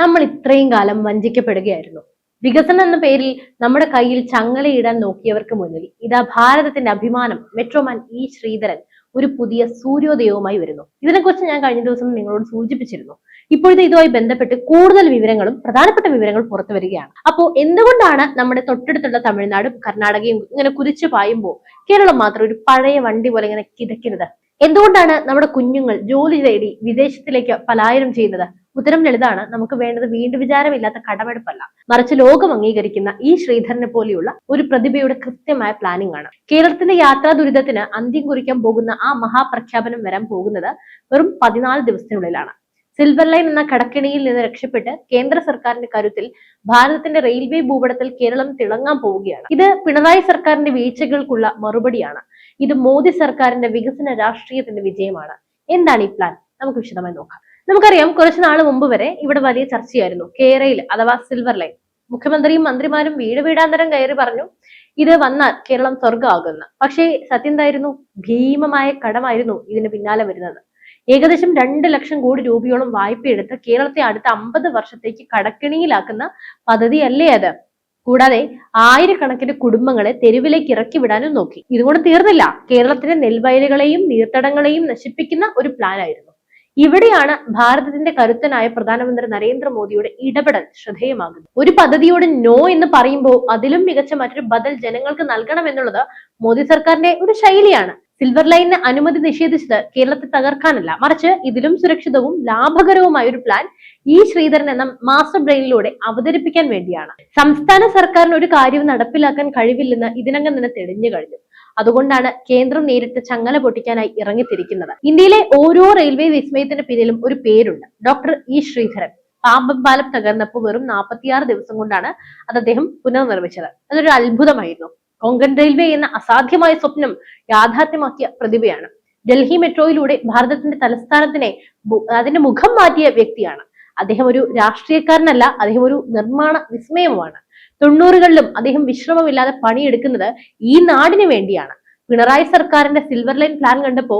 നമ്മൾ ഇത്രയും കാലം വഞ്ചിക്കപ്പെടുകയായിരുന്നു. വികസനം എന്ന പേരിൽ നമ്മുടെ കയ്യിൽ ചങ്ങലയിടാൻ നോക്കിയവർക്ക് മുന്നിൽ ഇതാ ഭാരതത്തിന്റെ അഭിമാനം മെട്രോമാൻ ഇ ശ്രീധരൻ ഒരു പുതിയ സൂര്യോദയവുമായി വരുന്നു. ഇതിനെക്കുറിച്ച് ഞാൻ കഴിഞ്ഞ ദിവസം നിങ്ങളോട് സൂചിപ്പിച്ചിരുന്നു. ഇപ്പോഴത്തെ ഇതുമായി ബന്ധപ്പെട്ട് കൂടുതൽ വിവരങ്ങളും പ്രധാനപ്പെട്ട വിവരങ്ങൾ പുറത്തു വരികയാണ്. അപ്പോൾ എന്തുകൊണ്ടാണ് നമ്മുടെ തൊട്ടടുത്തുള്ള തമിഴ്നാടും കർണാടകയും ഇങ്ങനെ കുരിച്ചു പായുമ്പോൾ കേരളം മാത്രം ഒരു പഴയ വണ്ടി പോലെ ഇങ്ങനെ കിതയ്ക്കുന്നത്? എന്തുകൊണ്ടാണ് നമ്മുടെ കുഞ്ഞുങ്ങൾ ജോലി തേടി വിദേശത്തിലേക്ക് പലായനം ചെയ്യുന്നത്? ഉത്തരം ലളിതാണ്. നമുക്ക് വേണ്ടത് വീണ്ടും വിചാരമില്ലാത്ത കടമെടുപ്പല്ല. മറിച്ച് ലോകം അംഗീകരിക്കുന്ന ഈ ശ്രീധരനെ പോലെയുള്ള ഒരു പ്രതിഭയുടെ കൃത്യമായ പ്ലാനിംഗ് ആണ്. കേരളത്തിന്റെ യാത്രാ ദുരിതത്തിന് അന്ത്യം കുറിക്കാൻ പോകുന്ന ആ മഹാപ്രഖ്യാപനം വരാൻ പോകുന്നത് വെറും പതിനാല് ദിവസത്തിനുള്ളിലാണ്. സിൽവർ ലൈൻ എന്ന കടക്കിണിയിൽ നിന്ന് രക്ഷപ്പെട്ട് കേന്ദ്ര സർക്കാരിന്റെ കരുത്തിൽ ഭാരതത്തിന്റെ റെയിൽവേ ഭൂപടത്തിൽ കേരളം തിളങ്ങാൻ പോവുകയാണ്. ഇത് പിണറായി സർക്കാരിന്റെ വീഴ്ചകൾക്കുള്ള മറുപടിയാണ്. ഇത് മോദി സർക്കാരിന്റെ വികസന രാഷ്ട്രീയത്തിന്റെ വിജയമാണ്. എന്താണ് ഈ പ്ലാൻ നമുക്ക് വിശദമായി നോക്കാം. നമുക്കറിയാം കുറച്ചു നാൾ മുമ്പ് വരെ ഇവിടെ വലിയ ചർച്ചയായിരുന്നു. കേരയിൽ അഥവാ സിൽവർ ലൈൻ മുഖ്യമന്ത്രിയും മന്ത്രിമാരും വീട് വീടാന്തരം കയറി പറഞ്ഞു ഇത് വന്നാൽ കേരളം സ്വർഗമാകുന്ന പക്ഷേ സത്യം എന്തായിരുന്നു? ഭീമമായ കടമായിരുന്നു ഇതിന് പിന്നാലെ വരുന്നത്. ഏകദേശം രണ്ട് ലക്ഷം കോടി രൂപയോളം വായ്പയെടുത്ത് കേരളത്തെ അടുത്ത അമ്പത് വർഷത്തേക്ക് കടക്കിണിയിലാക്കുന്ന പദ്ധതിയല്ലേ അത്? കൂടാതെ ആയിരക്കണക്കിന് കുടുംബങ്ങളെ തെരുവിലേക്ക് ഇറക്കി വിടാനും നോക്കി. ഇതുകൊണ്ട് തീർന്നില്ല. കേരളത്തിലെ നെൽവയലുകളെയും നീർത്തടങ്ങളെയും നശിപ്പിക്കുന്ന ഒരു പ്ലാൻ ആയിരുന്നു. ഇവിടെയാണ് ഭാരതത്തിന്റെ കരുത്തനായ പ്രധാനമന്ത്രി നരേന്ദ്രമോദിയുടെ ഇടപെടൽ ശ്രദ്ധേയമാകുന്നത്. ഒരു പദ്ധതിയോട് നോ എന്ന് പറയുമ്പോൾ അതിലും മികച്ച മറ്റൊരു ബദൽ ജനങ്ങൾക്ക് നൽകണം എന്നുള്ളത് മോദി സർക്കാരിന്റെ ഒരു ശൈലിയാണ്. സിൽവർ ലൈനിന് അനുമതി നിഷേധിച്ചത് കേരളത്തെ തകർക്കാനല്ല. മറിച്ച് ഇതിലും സുരക്ഷിതവും ലാഭകരവുമായ ഒരു പ്ലാൻ ഈ ശ്രീധരൻ എന്ന മാസ്റ്റർ ബ്രെയിനിലൂടെ അവതരിപ്പിക്കാൻ വേണ്ടിയാണ്. സംസ്ഥാന സർക്കാരിന് ഒരു കാര്യവും നടപ്പിലാക്കാൻ കഴിവില്ലെന്ന് ഇതിനകം തന്നെ തെളിഞ്ഞു കഴിഞ്ഞു. അതുകൊണ്ടാണ് കേന്ദ്രം നേരിട്ട് ചങ്ങല പൊട്ടിക്കാനായി ഇറങ്ങിത്തിരിക്കുന്നത്. ഇന്ത്യയിലെ ഓരോ റെയിൽവേ വിസ്മയത്തിന് പിന്നിലും ഒരു പേരുണ്ട്. Doctor E Sreedharan. പാമ്പം പാലം തകർന്നപ്പോൾ വെറും നാൽപ്പത്തിയാറ് ദിവസം കൊണ്ടാണ് അത് അദ്ദേഹം പുനർനിർമ്മിച്ചത്. അതൊരു അത്ഭുതമായിരുന്നു. കൊങ്കൺ റെയിൽവേ എന്ന അസാധ്യമായ സ്വപ്നം യാഥാർത്ഥ്യമാക്കിയ പ്രതിഭയാണ്. ഡൽഹി മെട്രോയിലൂടെ ഭാരതത്തിന്റെ തലസ്ഥാനത്തിനെ അതിന്റെ മുഖം മാറ്റിയ വ്യക്തിയാണ്. അദ്ദേഹം ഒരു രാഷ്ട്രീയക്കാരനല്ല അദ്ദേഹം ഒരു നിർമ്മാണ വിസ്മയവുമാണ്. തൊണ്ണൂറുകളിലും അദ്ദേഹം വിശ്രമമില്ലാതെ പണിയെടുക്കുന്നത് ഈ നാടിന് വേണ്ടിയാണ്. പിണറായി സർക്കാരിന്റെ സിൽവർ ലൈൻ പ്ലാൻ കണ്ടപ്പോ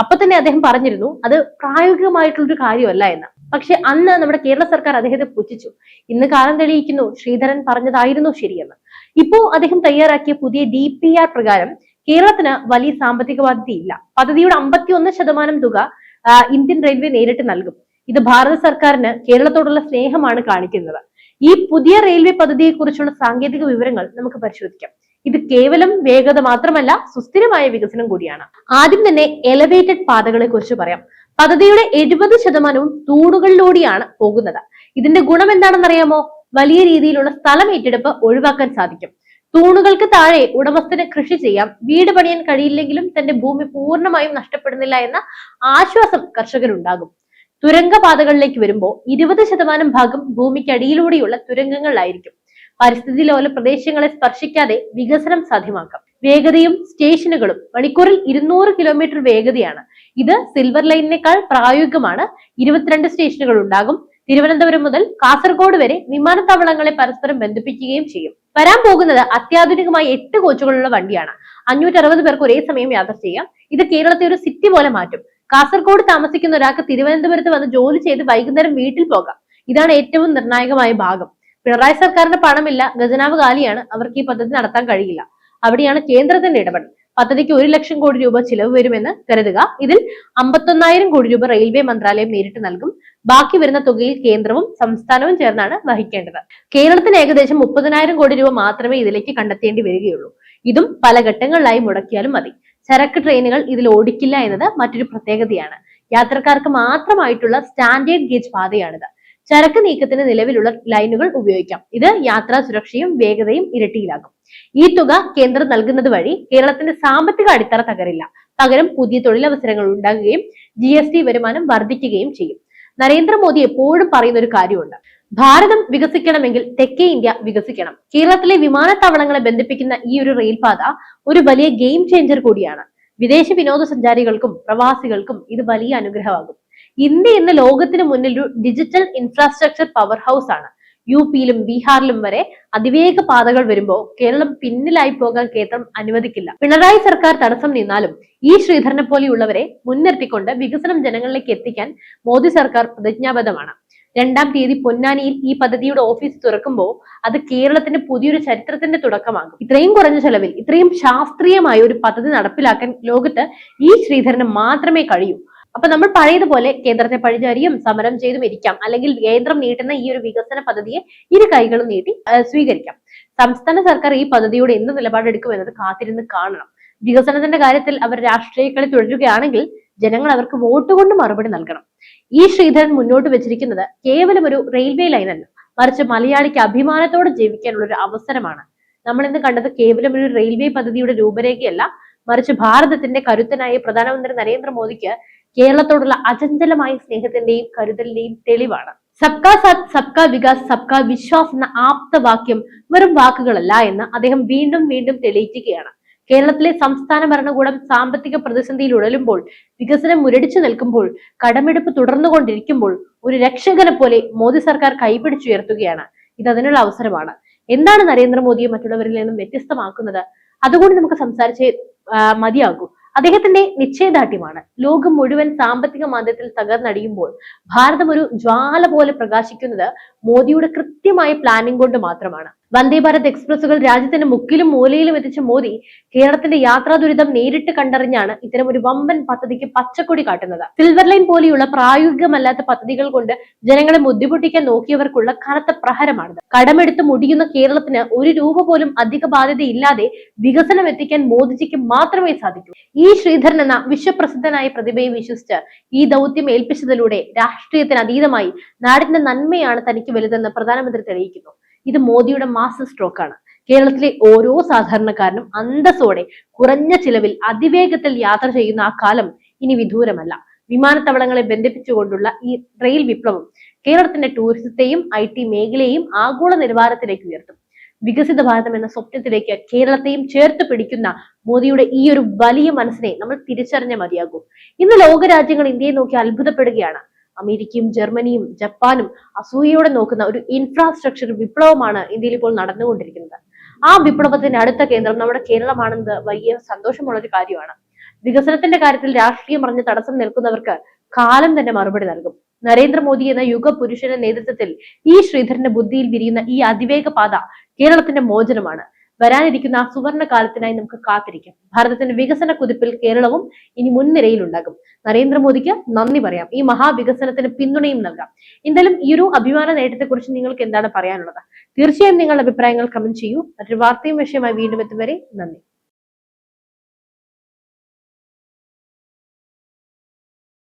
അപ്പൊ തന്നെ അദ്ദേഹം പറഞ്ഞിരുന്നു അത് പ്രായോഗികമായിട്ടുള്ള ഒരു കാര്യമല്ല എന്ന്. പക്ഷെ അന്ന് നമ്മുടെ കേരള സർക്കാർ അദ്ദേഹത്തെ പുച്ഛിച്ചു. ഇന്ന് കാലം തെളിയിക്കുന്നു ശ്രീധരൻ പറഞ്ഞതായിരുന്നു ശരിയെന്ന്. ഇപ്പോ അദ്ദേഹം തയ്യാറാക്കിയ പുതിയ ഡി പി ആർ പ്രകാരം കേരളത്തിന് വലിയ സാമ്പത്തിക ബാധ്യതയില്ല പദ്ധതിയുടെ അമ്പത്തി ഒന്ന് ശതമാനം തുക ഇന്ത്യൻ റെയിൽവേ നേരിട്ട് നൽകും. ഇത് ഭാരത സർക്കാരിന് കേരളത്തോടുള്ള സ്നേഹമാണ് കാണിക്കുന്നത്. ഈ പുതിയ റെയിൽവേ പദ്ധതിയെക്കുറിച്ചുള്ള സാങ്കേതിക വിവരങ്ങൾ നമുക്ക് പരിശോധിക്കാം. ഇത് കേവലം വേഗത മാത്രമല്ല സുസ്ഥിരമായ വികസനം കൂടിയാണ്. ആദ്യം തന്നെ എലവേറ്റഡ് പാതകളെ കുറിച്ച് പറയാം. പദ്ധതിയുടെ എഴുപത് ശതമാനവും തൂണുകളിലൂടെയാണ് പോകുന്നത്. ഇതിന്റെ ഗുണം എന്താണെന്നറിയാമോ? വലിയ രീതിയിലുള്ള സ്ഥലം ഏറ്റെടുപ്പ് ഒഴിവാക്കാൻ സാധിക്കും. തൂണുകൾക്ക് താഴെ ഉടമസ്ഥന് കൃഷി ചെയ്യാം. വീട് പണിയാൻ കഴിയില്ലെങ്കിലും തന്റെ ഭൂമി പൂർണമായും നഷ്ടപ്പെടുന്നില്ല എന്ന ആശ്വാസം കർഷകരുണ്ടാകും. തുരങ്കപാതകളിലേക്ക് വരുമ്പോൾ ഇരുപത് ശതമാനം ഭാഗം ഭൂമിക്കടിയിലൂടെയുള്ള തുരങ്കങ്ങളിലായിരിക്കും. പരിസ്ഥിതി ലോല പ്രദേശങ്ങളെ സ്പർശിക്കാതെ വികസനം സാധ്യമാക്കാം. വേഗതയും സ്റ്റേഷനുകളും മണിക്കൂറിൽ ഇരുന്നൂറ് കിലോമീറ്റർ വേഗതയാണ്. ഇത് സിൽവർ ലൈനിനേക്കാൾ പ്രായോഗികമാണ്. ഇരുപത്തിരണ്ട് സ്റ്റേഷനുകൾ ഉണ്ടാകും. തിരുവനന്തപുരം മുതൽ കാസർഗോഡ് വരെ വിമാനത്താവളങ്ങളെ പരസ്പരം ബന്ധിപ്പിക്കുകയും ചെയ്യും. വരാൻ പോകുന്നത് അത്യാധുനികമായ എട്ട് കോച്ചുകളുള്ള വണ്ടിയാണ്. അഞ്ഞൂറ്ററുപത് പേർക്ക് ഒരേ സമയം യാത്ര ചെയ്യാം. ഇത് കേരളത്തെ ഒരു സിറ്റി പോലെ മാറ്റും. കാസർഗോഡ് താമസിക്കുന്ന ഒരാൾക്ക് തിരുവനന്തപുരത്ത് വന്ന് ജോലി ചെയ്ത് വൈകുന്നേരം വീട്ടിൽ പോകാം. ഇതാണ് ഏറ്റവും നിർണായകമായ ഭാഗം. പിണറായി സർക്കാരിന്റെ പണമില്ല ഖജനാവ് കാലിയാണ്. അവർക്ക് ഈ പദ്ധതി നടത്താൻ കഴിയില്ല. അവിടെയാണ് കേന്ദ്രത്തിന്റെ ഇടപെടൽ. പദ്ധതിക്ക് ഒരു ലക്ഷം കോടി രൂപ ചിലവ് വരുമെന്ന് കരുതുക. ഇതിൽ അമ്പത്തൊന്നായിരം കോടി രൂപ റെയിൽവേ മന്ത്രാലയം നേരിട്ട് നൽകും. ബാക്കി വരുന്ന തുകയിൽ കേന്ദ്രവും സംസ്ഥാനവും ചേർന്നാണ് വഹിക്കേണ്ടത്. കേരളത്തിന് ഏകദേശം മുപ്പതിനായിരം കോടി രൂപ മാത്രമേ ഇതിലേക്ക് കണ്ടെത്തേണ്ടി വരികയുള്ളൂ. ഇതും പല ഘട്ടങ്ങളിലായി മുടക്കിയാലും മതി. ചരക്ക് ട്രെയിനുകൾ ഇതിൽ ഓടിക്കില്ല എന്നത് മറ്റൊരു പ്രത്യേകതയാണ്. യാത്രക്കാർക്ക് മാത്രമായിട്ടുള്ള സ്റ്റാൻഡേർഡ് ഗേജ് പാതയാണിത്. ചരക്ക് നീക്കത്തിന് നിലവിലുള്ള ലൈനുകൾ ഉപയോഗിക്കാം. ഇത് യാത്രാ സുരക്ഷയും വേഗതയും ഇരട്ടിയിലാക്കും. ഈ തുക കേന്ദ്രം നൽകുന്നത് വഴി കേരളത്തിന്റെ സാമ്പത്തിക അടിത്തറ തകരില്ല. പകരം പുതിയ തൊഴിലവസരങ്ങൾ ഉണ്ടാകുകയും ജി വരുമാനം വർദ്ധിക്കുകയും ചെയ്യും. നരേന്ദ്രമോദി എപ്പോഴും പറയുന്ന ഒരു കാര്യമുണ്ട്. ഭാരതം വികസിക്കണമെങ്കിൽ തെക്കേ ഇന്ത്യ വികസിക്കണം. കേരളത്തിലെ വിമാനത്താവളങ്ങളെ ബന്ധിപ്പിക്കുന്ന ഈ ഒരു റെയിൽപാത ഒരു വലിയ ഗെയിം ചേഞ്ചർ കൂടിയാണ്. വിദേശ വിനോദസഞ്ചാരികൾക്കും പ്രവാസികൾക്കും ഇത് വലിയ അനുഗ്രഹമാകും. ഇന്ത്യ ഇന്ന് ലോകത്തിന് മുന്നിൽ ഒരു ഡിജിറ്റൽ ഇൻഫ്രാസ്ട്രക്ചർ പവർ ഹൗസ് ആണ് യു പിയിലും ബീഹാറിലും വരെ അതിവേഗ പാതകൾ വരുമ്പോൾ കേരളം പിന്നിലായി പോകാൻ കേന്ദ്രം അനുവദിക്കില്ല. പിണറായി സർക്കാർ തടസ്സം നിന്നാലും ഈ ശ്രീധരനെ പോലെയുള്ളവരെ മുൻനിർത്തിക്കൊണ്ട് വികസനം ജനങ്ങളിലേക്ക് എത്തിക്കാൻ മോദി സർക്കാർ പ്രതിജ്ഞാബദ്ധമാണ്. രണ്ടാം തീയതി പൊന്നാനിയിൽ ഈ പദ്ധതിയുടെ ഓഫീസ് തുറക്കുമ്പോൾ അത് കേരളത്തിന്റെ പുതിയൊരു ചരിത്രത്തിന്റെ തുടക്കമാകും. ഇത്രയും കുറഞ്ഞ ചെലവിൽ ഇത്രയും ശാസ്ത്രീയമായ ഒരു പദ്ധതി നടപ്പിലാക്കാൻ ലോകത്ത് ഈ ശ്രീധരന് മാത്രമേ കഴിയൂ. അപ്പൊ നമ്മൾ പഴയതുപോലെ കേന്ദ്രത്തെ പഴിചാരിയും സമരം ചെയ്തും ഇരിക്കാം. അല്ലെങ്കിൽ കേന്ദ്രം നീട്ടുന്ന ഈ ഒരു വികസന പദ്ധതിയെ ഇരു കൈകളും നീട്ടി സ്വീകരിക്കാം. സംസ്ഥാന സർക്കാർ ഈ പദ്ധതിയോട് എന്ത് നിലപാടെടുക്കും എന്നത് കാത്തിരുന്ന് കാണണം. വികസനത്തിന്റെ കാര്യത്തിൽ അവർ രാഷ്ട്രീയ തുടരുകയാണെങ്കിൽ ജനങ്ങൾ അവർക്ക് വോട്ട് കൊണ്ട് മറുപടി നൽകണം. ഈ ശ്രീധരൻ മുന്നോട്ട് വെച്ചിരിക്കുന്നത് കേവലം ഒരു റെയിൽവേ ലൈൻ അല്ല മറിച്ച് മലയാളിക്ക് അഭിമാനത്തോടെ ജീവിക്കാനുള്ള ഒരു അവസരമാണ്. നമ്മൾ ഇന്ന് കണ്ടത് കേവലം ഒരു റെയിൽവേ പദ്ധതിയുടെ രൂപരേഖയല്ല. മറിച്ച് ഭാരതത്തിന്റെ കരുത്തനായ പ്രധാനമന്ത്രി നരേന്ദ്രമോദിക്ക് കേരളത്തോടുള്ള അചഞ്ചലമായ സ്നേഹത്തിന്റെയും കരുതലിന്റെയും തെളിവാണ്. സബ്കാ സാത്ത് സബ്കാ വികാസ് സബ്കാ വിശ്വാസ് എന്ന ആപ്തവാക്യം വെറും വാക്കുകളല്ല എന്ന് അദ്ദേഹം വീണ്ടും വീണ്ടും തെളിയിക്കുകയാണ്. കേരളത്തിലെ സംസ്ഥാന ഭരണകൂടം സാമ്പത്തിക പ്രതിസന്ധിയിൽ ഉഴലുമ്പോൾ വികസനം മുരടിച്ചു നിൽക്കുമ്പോൾ കടമെടുപ്പ് തുടർന്നുകൊണ്ടിരിക്കുമ്പോൾ ഒരു രക്ഷകനെ പോലെ മോദി സർക്കാർ കൈപിടിച്ചുയർത്തുകയാണ്. ഇത് അതിനുള്ള അവസരമാണ്. എന്താണ് നരേന്ദ്രമോദിയെ മറ്റുള്ളവരിൽ നിന്നും വ്യത്യസ്തമാക്കുന്നത്? അതുകൊണ്ട് നമുക്ക് സംസാരിച്ചേ മതിയാകൂ. അദ്ദേഹത്തിന്റെ നിശ്ചയദാർഢ്യമാണ്. ലോകം മുഴുവൻ സാമ്പത്തിക മാന്ദ്യത്തിൽ തകർന്നടിയുമ്പോൾ ഭാരതം ഒരു ജ്വാല പോലെ പ്രകാശിക്കുന്നത് മോദിയുടെ കൃത്യമായ പ്ലാനിംഗ് കൊണ്ട് മാത്രമാണ്. വന്ദേ ഭാരത് എക്സ്പ്രസുകൾ രാജ്യത്തിന്റെ മുക്കിലും മൂലയിലും എത്തിച്ച മോദി കേരളത്തിന്റെ യാത്രാ ദുരിതം നേരിട്ട് കണ്ടറിഞ്ഞാണ് ഇത്തരം ഒരു വമ്പൻ പദ്ധതിക്ക് പച്ചക്കൊടി കാട്ടുന്നത്. സിൽവർ ലൈൻ പോലെയുള്ള പ്രായോഗികമല്ലാത്ത പദ്ധതികൾ കൊണ്ട് ജനങ്ങളെ ബുദ്ധിമുട്ടിക്കാൻ നോക്കിയവർക്കുള്ള കനത്ത പ്രഹരമാണിത്. കടമെടുത്ത് മുടിയുന്ന കേരളത്തിന് ഒരു രൂപ പോലും അധിക ബാധ്യതയില്ലാതെ വികസനം എത്തിക്കാൻ മോദിജിക്ക് മാത്രമേ സാധിക്കൂ. ഈ ശ്രീധരൻ എന്ന വിശ്വപ്രസിദ്ധനായ പ്രതിഭയെ വിശ്വസിച്ച് ഈ ദൗത്യം ഏൽപ്പിച്ചതിലൂടെ രാഷ്ട്രീയത്തിന് അതീതമായി നാടിന്റെ നന്മയാണ് തനിക്ക് വലുതെന്ന് പ്രധാനമന്ത്രി തെളിയിക്കുന്നു. ഇത് മോദിയുടെ മാസ് സ്ട്രോക്കാണ് കേരളത്തിലെ ഓരോ സാധാരണക്കാരനും അന്തസ്സോടെ കുറഞ്ഞ ചിലവിൽ അതിവേഗത്തിൽ യാത്ര ചെയ്യുന്ന ആ കാലം ഇനി വിദൂരമല്ല. വിമാനത്താവളങ്ങളെ ബന്ധിപ്പിച്ചുകൊണ്ടുള്ള ഈ റെയിൽ വിപ്ലവം കേരളത്തിന്റെ ടൂറിസത്തെയും ഐ ടി മേഖലയെയും ആഗോള നിലവാരത്തിലേക്ക് ഉയർത്തും. വികസിത ഭാരതം എന്ന സ്വപ്നത്തിലേക്ക് കേരളത്തെയും ചേർത്ത് പിടിക്കുന്ന മോദിയുടെ ഈ ഒരു വലിയ മനസ്സിനെ നമ്മൾ തിരിച്ചറിഞ്ഞ മതിയാകും. ഇന്ന് ലോകരാജ്യങ്ങൾ ഇന്ത്യയെ നോക്കി അത്ഭുതപ്പെടുകയാണ്. അമേരിക്കയും ജർമ്മനിയും ജപ്പാനും അസൂയയോടെ നോക്കുന്ന ഒരു ഇൻഫ്രാസ്ട്രക്ചർ വിപ്ലവമാണ് ഇന്ത്യയിൽ ഇപ്പോൾ നടന്നുകൊണ്ടിരിക്കുന്നത്. ആ വിപ്ലവത്തിന്റെ അടുത്ത കേന്ദ്രം നമ്മുടെ കേരളമാണെന്നത് വലിയ സന്തോഷമുള്ള ഒരു കാര്യമാണ്. വികസനത്തിന്റെ കാര്യത്തിൽ രാഷ്ട്രീയം പറഞ്ഞ് തടസ്സം നിൽക്കുന്നവർക്ക് കാലം തന്നെ മറുപടി നൽകും. നരേന്ദ്രമോദി എന്ന യുഗപുരുഷന്റെ നേതൃത്വത്തിൽ ഈ ശ്രീധരന്റെ ബുദ്ധിയിൽ വിരിയുന്ന ഈ അതിവേഗ പാത കേരളത്തിന്റെ മോചനമാണ്. വരാനിരിക്കുന്ന ആ സുവർണ കാലത്തിനായി നമുക്ക് കാത്തിരിക്കാം. ഭാരതത്തിന്റെ വികസന കുതിപ്പിൽ കേരളവും ഇനി മുൻനിരയിലുണ്ടാകും. നരേന്ദ്രമോദിക്ക് നന്ദി പറയാം. ഈ മഹാവികസനത്തിന് പിന്തുണയും നൽകാം. എന്തായാലും ഈ ഒരു അഭിമാന നേട്ടത്തെക്കുറിച്ച് നിങ്ങൾക്ക് എന്താണ് പറയാനുള്ളത്? തീർച്ചയായും നിങ്ങളുടെ അഭിപ്രായങ്ങൾ കമന്റ് ചെയ്യൂ. മറ്റൊരു വാർത്തയും വിഷയമായി വീണ്ടും എത്തും വരെ നന്ദി.